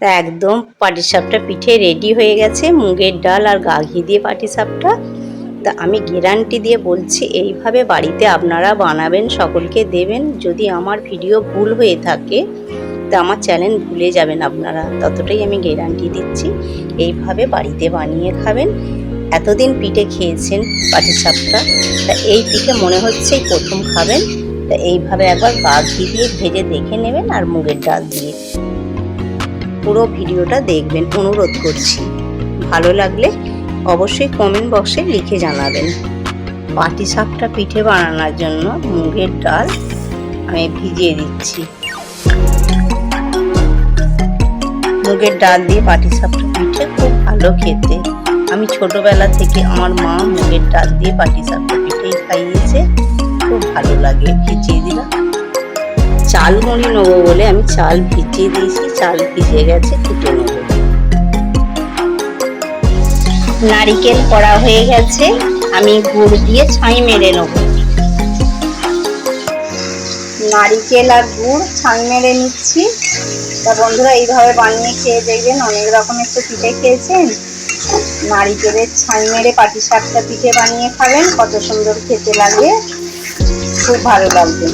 তা একদম পাটিসাপটা পিঠে রেডি হয়ে গেছে, মুগের ডাল আর গা ঘি দিয়ে পাটিসাপটা তা আমি গ্যারান্টি দিয়ে বলছি, এইভাবে বাড়িতে আপনারা বানাবেন, সকলকে দেবেন। যদি আমার ভিডিও ভুল হয়ে থাকে, তা আমার চ্যানেল ভুলে যাবেন আপনারা। ততটাই আমি গ্যারান্টি দিচ্ছি, এইভাবে বাড়িতে বানিয়ে খাবেন। এতদিন পিঠে খেয়েছেন পাটিসাপটা তা এই পিঠে মনে হচ্ছে প্রথম খাবেন। তা এইভাবে একবার গা ঘি দিয়ে ভেজে দেখে নেবেন আর মুগের ডাল দিয়ে। পুরো ভিডিওটা দেখবেন, অনুরোধ করছি। ভালো লাগলে অবশ্যই কমেন্ট বক্সে লিখে জানাবেন। পাটি শাকটা পিঠে বানানোর জন্য মুগের ডাল আমি ভিজিয়ে দিচ্ছি। মুগের ডাল দিয়ে পাটি সাপটা পিঠে খুব ভালো খেতে। আমি ছোটবেলা থেকে আমার মা মুগের ডাল দিয়ে পাটি সাপটা পিঠেই খাইয়েছে। খুব ভালো লাগে ভিজিয়ে দিলাম চাল মুড়ি নেব বলে আমি চাল ভিজিয়ে দিয়েছি, চাল ভিজে গেছে কুটে নেব। নারিকেল করা হয়ে গেছে, আমি গুড় দিয়ে ছাই মেরে নেব। নারিকেল আর গুড় ছাই মেরে নিচ্ছি। তা বন্ধুরা, এইভাবে বানিয়ে খেয়ে দেখবেন, অনেক রকমের তো পিঠে খেয়েছেন। নারিকেলের ছাই মেরে পাটি শাকটা পিঠে বানিয়ে খাবেন, কত সুন্দর খেতে লাগে। খুব ভালো লাগবে।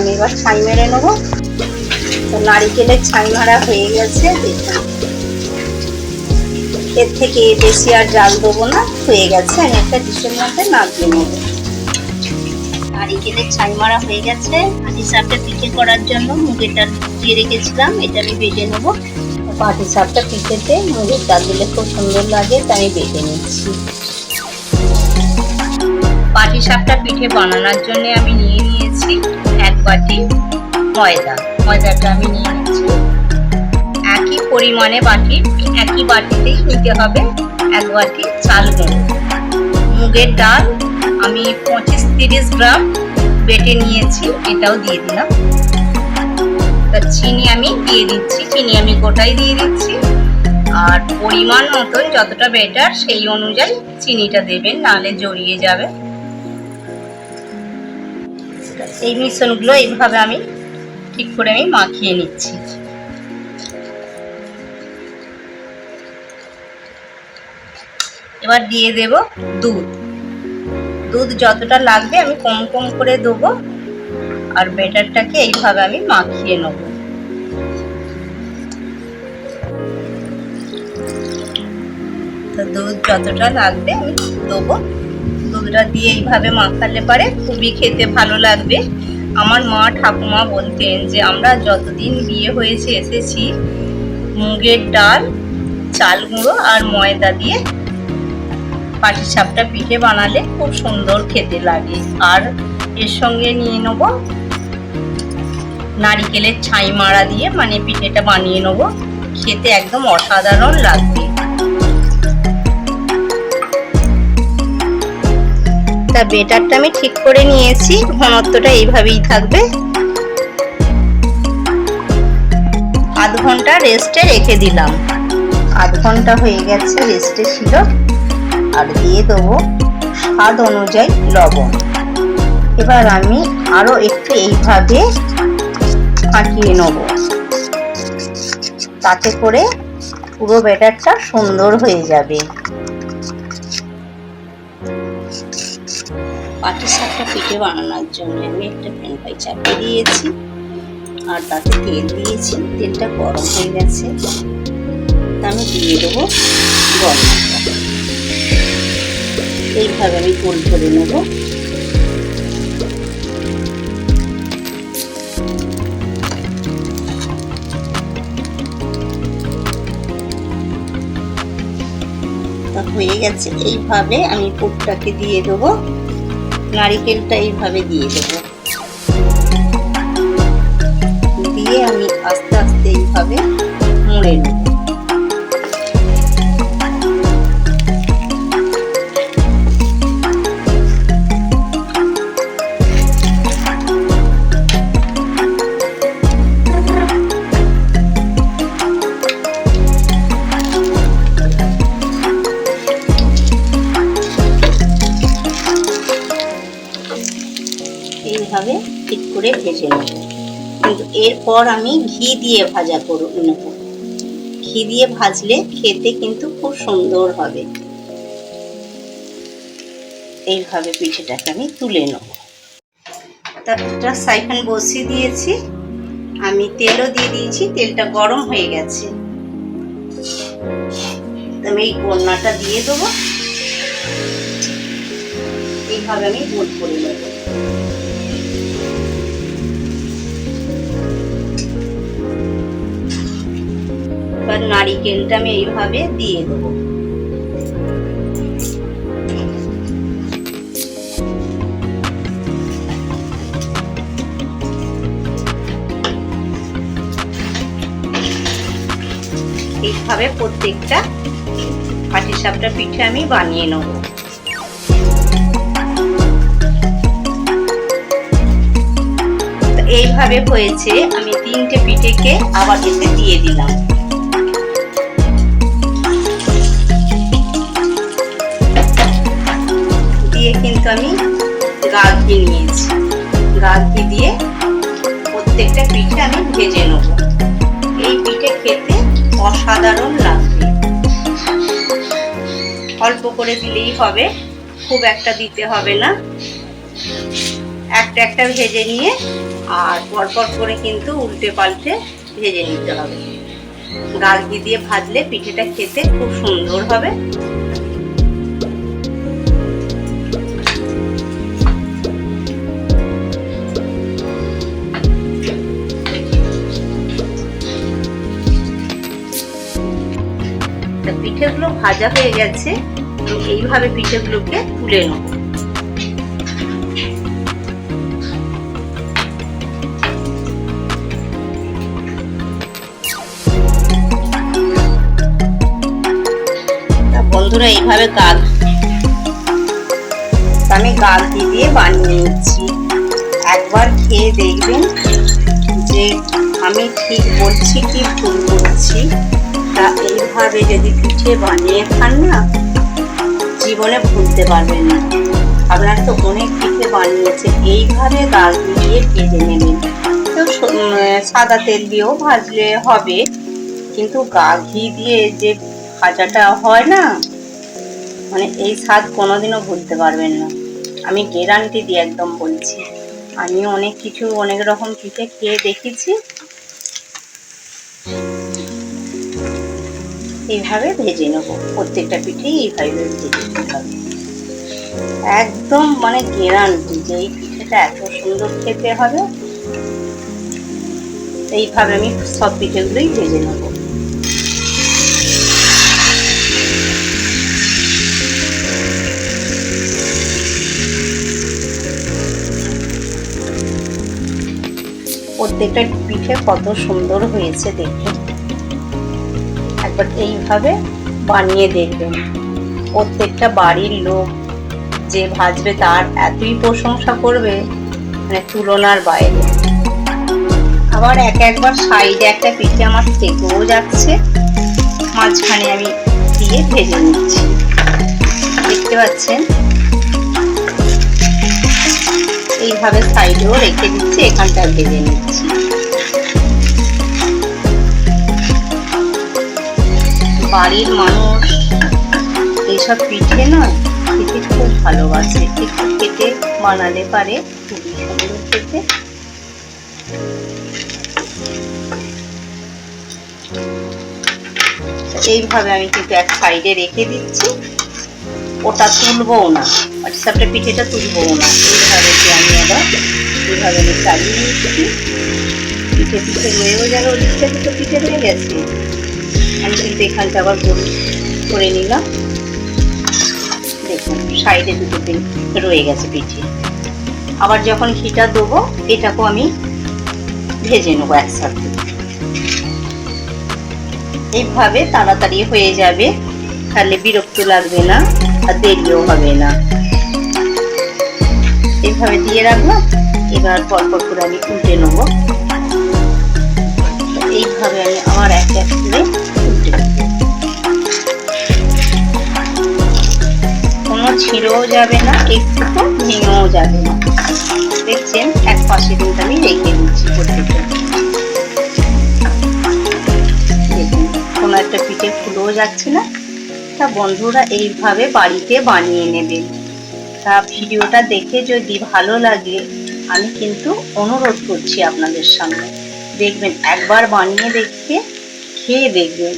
আমি এবার ছাই মেরে নেব। তো নারিকেলের ছাই মারা হয়ে গেছে। এর থেকে বেশি আর জাল দেবো না, হয়ে গেছে। আমি একটা ডিশের মধ্যে নামিয়ে নেব। নারিকেলের ছাই মারা হয়ে গেছে। পাটি সাপটা পিঠে করার জন্য মুগের ডাল দিয়ে রেখেছিলাম। এটা আমি বেটে নেব। পাটি সাপটা পিঠেতে মুগের ডাল দিলে খুব সুন্দর লাগে, তাই আমি বেটে নিচ্ছি। পাটি সাপটা পিঠে বানানোর জন্য আমি নিয়ে নিয়েছি। বাটি ময়দা। ময়দাটা আমি নিয়ে নিচ্ছি। একই পরিমাণে বাটি, একই বাটিতেই নিতে হবে এক বাটি চাল গুঁড়ো। মুগের ডাল আমি পঁচিশ তিরিশ গ্রাম বেটে নিয়েছি, এটাও দিয়ে দিলাম। তা চিনি আমি দিয়ে দিচ্ছি, চিনি আমি গোটাই দিয়ে দিচ্ছি। আর পরিমাণ মতন যতটা বেটার সেই অনুযায়ী চিনিটা দেবেন, নাহলে জড়িয়ে যাবে। এই মিশ্রণগুলো এইভাবে আমি ঠিক করে আমি মাখিয়ে নিচ্ছি। এবার দিয়ে দেব দুধ। দুধ যতটা লাগবে আমি কম কম করে দেবো আর ব্যাটারটাকে এইভাবে আমি মাখিয়ে নেব। তো দুধ যতটা লাগবে আমি দেবো। দুধটা দিয়ে এইভাবে মাখালে পারে খুবই খেতে ভালো লাগবে। আমার মা ঠাকুমা বলতেন যে, আমরা যতদিন বিয়ে হয়েছে এসেছি, মুগের ডাল, চাল গুঁড়ো আর ময়দা দিয়ে পাটিসাপটা পিঠে বানালে খুব সুন্দর খেতে লাগে। আর এর সঙ্গে নিয়ে নেব নারিকেলের ছাই মারা দিয়ে মানে পিঠেটা বানিয়ে নেব। খেতে একদম অসাধারণ লাগবে। তা বেটারটা আমি ঠিক করে নিয়েছি, ঘনত্বটা এইভাবেই থাকবে। আধ ঘণ্টা রেস্টে রেখে দিলাম। আধ ঘণ্টা হয়ে গেছে রেস্টে ছিল। আর দিয়ে দেবো স্বাদ অনুযায়ী লবণ। এবার আমি আরও একটু এইভাবে ফাটিয়ে নেব। তাতে করে পুরো ব্যাটারটা সুন্দর হয়ে যাবে। পাটি শাকটা পিঠে বানানোর জন্য আমি একটা প্যান পাই চাপিয়ে দিয়েছি। আর তাতে তেল দিয়েছি। তেলটা গরম হয়ে গেছে। তা আমি দিয়ে দেবো গরম এইভাবে আমি গোল করে নেব। হয়ে গেছে। এইভাবে আমি পুরটাকে দিয়ে দেবো। নারিকেলটা এইভাবে দিয়ে দেবো। এইভাবে ঠিক করে ভেজে নেব। কিন্তু এরপর আমি ঘি দিয়ে ভাজা করব, নেব। ঘি দিয়ে ভাজলে খেতে কিন্তু খুব সুন্দর হবে। এইভাবে পিঠেটাকে আমি তুলে নেব। তারপরটা সাইফান বসিয়ে দিয়েছি। আমি তেলও দিয়ে দিয়েছি, তেলটা গরম হয়ে গেছে। আমি এই কন্যাটা দিয়ে দেবো। এইভাবে আমি গোল করে নেব। এবার নারিকেলটা আমি এইভাবে দিয়ে দেবো। এইভাবে প্রত্যেকটা পাটিসাপটা পিঠে আমি বানিয়ে নেব। এইভাবে হয়েছে, আমি তিনটে পিঠেকে আবার এতে দিয়ে দিলাম। আমি গা ঘি নিয়েছি। গা দিয়ে প্রত্যেকটা পিঠে আমি ভেজে নেব। এই পিঠে খেতে অসাধারণ লাগবে। অল্প করে দিলেই হবে, খুব একটা দিতে হবে না। একটা একটা ভেজে নিয়ে আর পরপর করে কিন্তু উল্টে পাল্টে ভেজে নিতে হবে। গালকি দিয়ে ভাজলে পিঠেটা খেতে খুব সুন্দর হবে। পিঠেগুলো ভাজা হয়ে গেছে এইভাবে পিঠেগুলোকে তুলে নেব। বন্ধুরা, এইভাবে গাল আমি গাল দিয়ে বানিয়ে নিচ্ছি। একবার খেয়ে দেখবেন যে আমি ঠিক বলছি কি ভুল বলছি। তা এইভাবে যদি পিঠে বানিয়ে খান না, জীবনে ভুলতে পারবেন না। আপনার তো অনেক পিঠে বানিয়েছে এইভাবে গাল দিয়ে ভেজে নেবেন। তো সাদা তেল দিয়েও ভাজলে হবে, কিন্তু গা ঘি দিয়ে যে ভাজাটা হয় না মানে এই স্বাদ কোনোদিনও ভুলতে পারবেন না। আমি গ্যারান্টি দিয়ে একদম বলছি। আমি অনেক কিছু, অনেক রকম পিঠে খেয়ে দেখেছি। এইভাবে ভেজে নেব। প্রত্যেকটা পিঠেই এইভাবে ভেজে নিতে হবে। একদম মানে গ্যারান্টি যে এই পিঠেটা এত সুন্দর খেতে হবে। এইভাবে আমি সব পিঠেগুলোই ভেজে নেব। প্রত্যেকটা পিঠে কত সুন্দর হয়েছে দেখে। একবার এইভাবে বানিয়ে দেখবেন। প্রত্যেকটা বাড়ির লোক যে ভাজবে তার এতই প্রশংসা করবে মানে তুলনার বাইরে। আবার এক একবার সাইডে একটা পিঠে আমার থেকেও যাচ্ছে, মাঝখানে আমি দিয়ে ভেজে নিচ্ছি। দেখতে পাচ্ছেন? এইভাবে সাইডেও রেখে দিচ্ছি এখানটা ভেজে নিচ্ছি। বাড়ির মানুষ। এইসব পিঠে না খেতে খুব ভালোবাসে। একটু খেতে বানালে পারে। খুবই সুন্দর খেতে এইভাবে আমি কিন্তু এক সাইডে রেখে দিচ্ছি। ওটা তুলবও না। হোয়াটসঅ্যাপটা পিঠেটা তুলবও না। এইভাবে যে আমি আবার এইভাবে আমি চালিয়ে নিচ্ছি। পিঠে পিঠে রয়েও গেল ওদিকটা দুটো পিঠে রয়ে গেছে। কিন্তু এখানটা আবার গোল করে নিলাম। দেখুন, সাইডে দুটো পিন রয়ে গেছে পিঠে। আবার যখন ঘিটা দেবো, এটাকেও আমি ভেজে নেব একসাথে। এইভাবে তাড়াতাড়ি হয়ে যাবে। তাহলে বিরক্ত লাগবে না আর দেরিও হবে না। এইভাবে দিয়ে রাখলাম। এবার পরপর করে আমি উল্টে নেব। এইভাবে আমি আবার এক এক করে ছিঁড়েও যাবে না একটু ভেঙেও যাবে না। দেখছেন, এক পাশে কিন্তু আমি রেখে দিচ্ছি প্রত্যেকটা। কোনো একটা পিঠে ফুলেও যাচ্ছে না। তা বন্ধুরা এইভাবে বাড়িতে বানিয়ে নেবেন তা ভিডিওটা দেখে যদি ভালো লাগে, আমি কিন্তু অনুরোধ করছি আপনাদের সামনে দেখবেন, একবার বানিয়ে দেখতে খেয়ে দেখবেন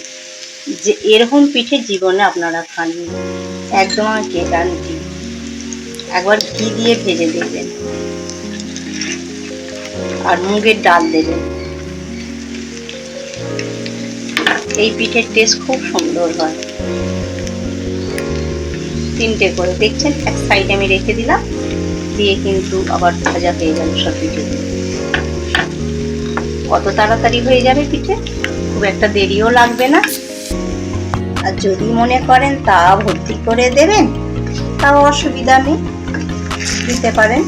যে এরকম পিঠে জীবনে আপনারা খাননি। একদম আমার গ্যারান্টি একবার ঘি দিয়ে ভেজে দেবেন আর মুগের ডাল দেবেন এই পিঠের টেস্ট খুব সুন্দর হয়। তিনটে করে। দেখছেন? এক সাইডে আমি রেখে দিলাম। দিয়ে কিন্তু আবার ভাজা হয়ে গেল সব পিঠে। কত তাড়াতাড়ি হয়ে যাবে পিঠে। খুব একটা দেরিও লাগবে না। আর যদি মনে করেন তা ভর্তি করে দেবেন, তাও অসুবিধা নেই। দিতে পারেন।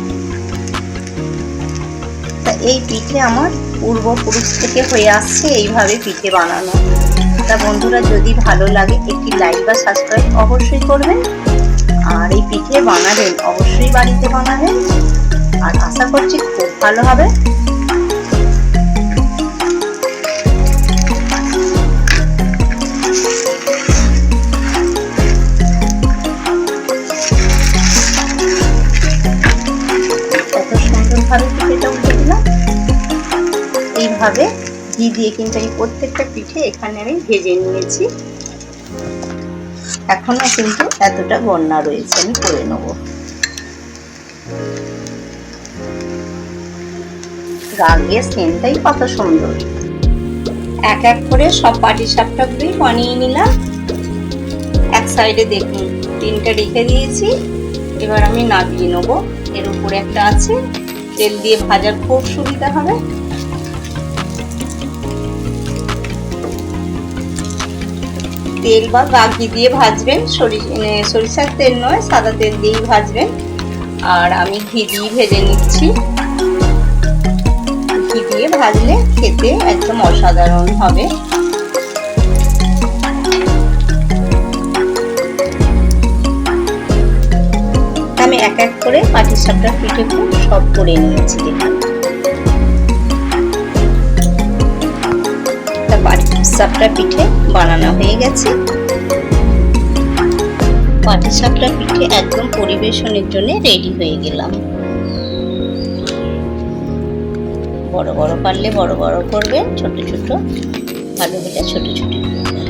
তা এই পিঠে আমার পূর্বপুরুষ থেকে হয়ে আসছে, এইভাবে পিঠে বানানো। তা বন্ধুরা, যদি ভালো লাগে একটি লাইক বা সাবস্ক্রাইব অবশ্যই করবেন। আর এই পিঠে বানাবেন, অবশ্যই বাড়িতে বানাবেন। আর আশা করছি খুব ভালো হবে। এইভাবে ঘি দিয়ে কিন্তু আমি প্রত্যেকটা পিঠে এখানে আমি ভেজে নিয়েছি। এখনও কিন্তু এতটা বন্যা রয়েছে, আমি করে নেব। কত সুন্দর। এক এক করে সব পাটি সাপটাগুলোই বানিয়ে নিলাম। এক সাইডে দেখুন, তিনটা রেখে দিয়েছি। এবার আমি নাবিয়ে নেব। এর উপরে একটা আছে, তেল দিয়ে ভাজার খুব সুবিধা হবে। তেল বা গাঘি দিয়ে ভাজবেন। সরিষার তেল নয়, সাদা তেল দিয়েই ভাজবেন। আর আমি ঘি দিয়ে ভেজে নিচ্ছি। ঘি দিয়ে ভাজলে খেতে একদম অসাধারণ হবে। আমি এক এক করে পাটির সাপটা পিঠে সব করে নিয়েছি পাটিসাপটা পিঠে বানানো হয়ে গেছে। পাটি সাপটা পিঠে একদম পরিবেশনের জন্য রেডি হয়ে গেলাম। বড় বড় পারলে বড় বড় করবে, ছোট ছোট, ভালো হলে ছোট ছোট। করবেন